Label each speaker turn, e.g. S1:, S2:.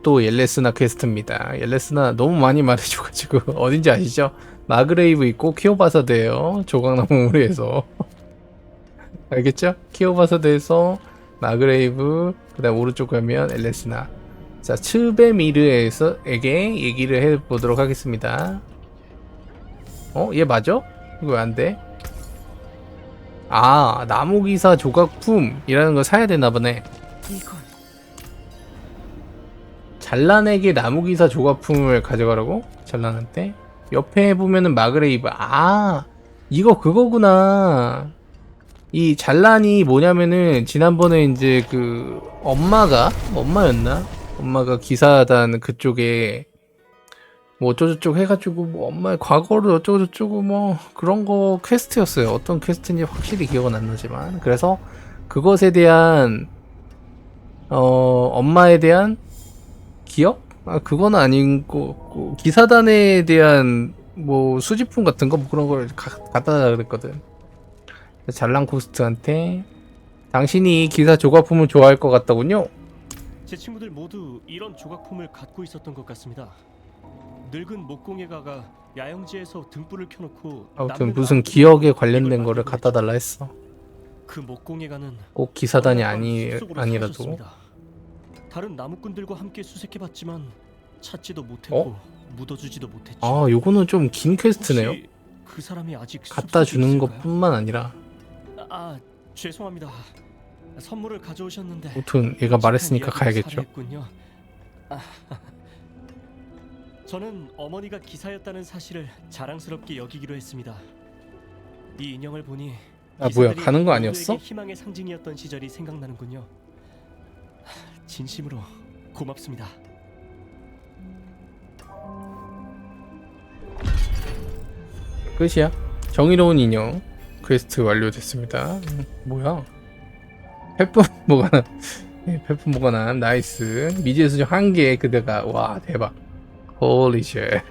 S1: 이것도 옐레스나 퀘스트입니다. 옐레스나 너무 많이 말해줘가지고 어딘지 아시죠? 마그레이브 있고 키오바사드예요. 조각나무 무리에서 알겠죠? 키오바사드에서 마그레이브 그다음 오른쪽 가면 엘레스나 자 츠베미르에서에게 얘기를 해보도록 하겠습니다. 어? 얘 맞아? 이거 왜안 돼? 아 나무기사 조각품이라는 걸 사야 되나 보네.
S2: 이건
S1: 잘란에게 나무기사 조각품을 가져가라고? 잘란한테? 옆에 보면은 마그레이브. 아, 이거 그거구나. 이 잘란이 뭐냐면은 지난번에 이제 그 엄마가 엄마였나? 엄마가 기사단 그쪽에 뭐 어쩌고저쩌고 해가지고 뭐 엄마의 과거를 어쩌고저쩌고 뭐 그런 거 퀘스트였어요. 어떤 퀘스트인지 확실히 기억은 안 나지만 그래서 그것에 대한 어 엄마에 대한 기억? 아 그건 아니고 기사단에 대한 뭐 수집품 같은 거 뭐 그런 걸 가- 갖다 달라 그랬거든. 잘랑 코스트한테 당신이 기사 조각품을 좋아할 것 같다군요.
S2: 제 친구들 모두 이런 조각품을 갖고 있었던 것 같습니다. 늙은 목공예가가 야영지에서 등불을 켜놓고
S1: 아무튼
S2: 남는
S1: 무슨 기억에 관련된
S2: 이걸
S1: 거를
S2: 만들고
S1: 갖다. 달라 했어.
S2: 그 목공예가는
S1: 꼭 기사단이 아니 아니라도.
S2: 사라졌습니다. 다른 나무꾼들과 함께 수색해봤지만 찾지도 못했고 묻어주지도 못했죠.
S1: 아 요거는 좀 긴 퀘스트네요.
S2: 혹시 그 사람이 아직
S1: 갖다 주는? 것뿐만 아니라
S2: 아, 아 죄송합니다. 선물을 가져오셨는데
S1: 아무튼 얘가 말했으니까
S2: 이야기를
S1: 가야겠죠.
S2: 살해했군요. 아, 저는 어머니가 기사였다는 사실을 자랑스럽게 여기기로 했습니다. 이 인형을 보니
S1: 아 뭐야
S2: 기사들이
S1: 가는 거
S2: 모두에게
S1: 아니었어?
S2: 희망의 상징이었던 시절이 생각나는군요. 진심으로 고맙습니다.
S1: 끝이야. 정의로운 인형 퀘스트 완료됐습니다. 음, 뭐야? 페프 뭐가나 페프 뭐가나 나이스 미지의 수정 한개 그대가 와 대박 홀리 쉣